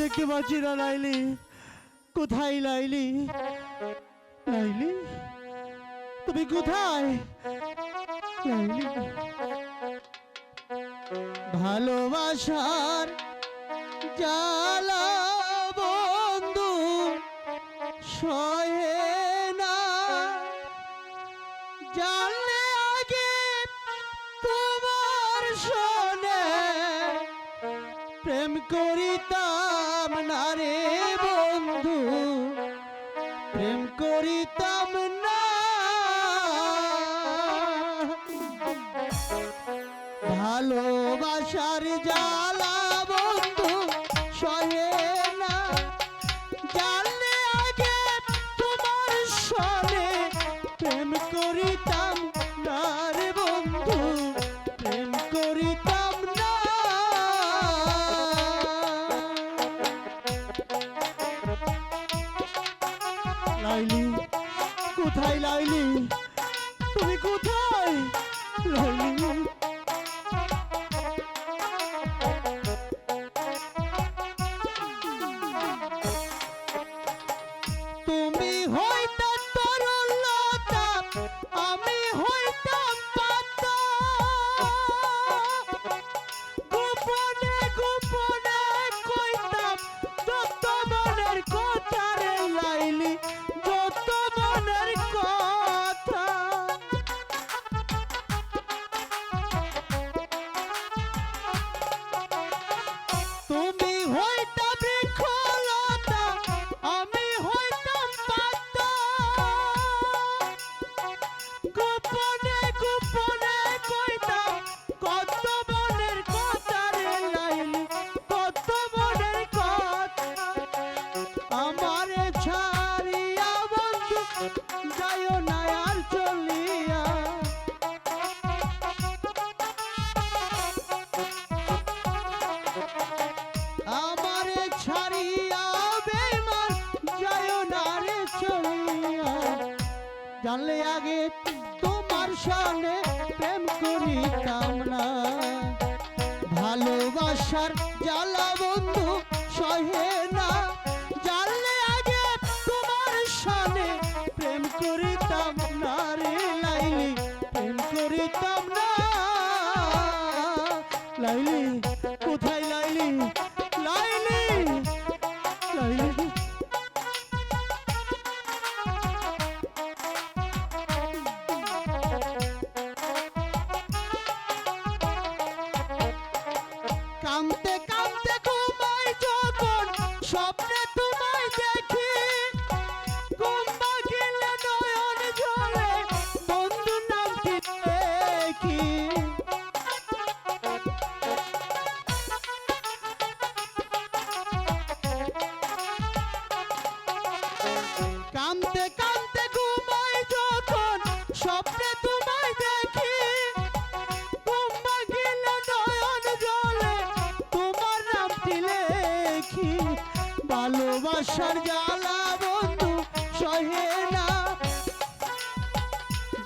দেখতে পাচ্ছি না, লাইলি। কোথায়, লাইলি? লাইলি? তুমি কোথায়? ভালোবাসার জ্বালা বন্ধু সয়ে না। তোমার প্রেম করিতাম না রে বন্ধু। প্রেম করিতাম না। ভালোবাসার জ্বালা বন্ধু সহে না। জানলে আগে তোমার সনে প্রেম করিতাম না রে বন্ধু। প্রেম করিতাম লাইলি? কোথায় লাইলি? তুমি কোথায় লাইলি? জানলে আগে তোমার সঙ্গে প্রেম করিতাম না। ভালোবাসার জ্বালা বন্ধু সহে না। জানলে আগে তোমার সনে প্রেম করিতাম না রে লাইলি, প্রেম করিতাম না। লাইলি, কোথায় লাইলি? লাইলি লাইলি। কামতে কামতে ঘুমাই যখন ভালোবাসার জ্বালা বন্ধু, সহে না।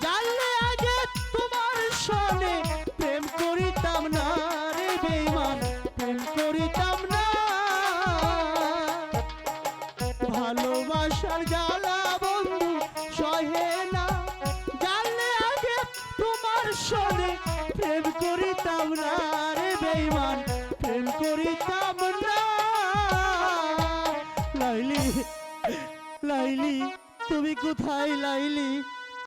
জানলে আগে তোমার সনে প্রেম করিতাম না রে বেমান প্রেম করিতাম না। ভালোবাসার জ্বালা বন্ধু, সহে না। জানলে আগে তোমার সনে প্রেম করিতাম না রে বেইমান, প্রেম করিতাম না। তুমি কোথায় লাইলি?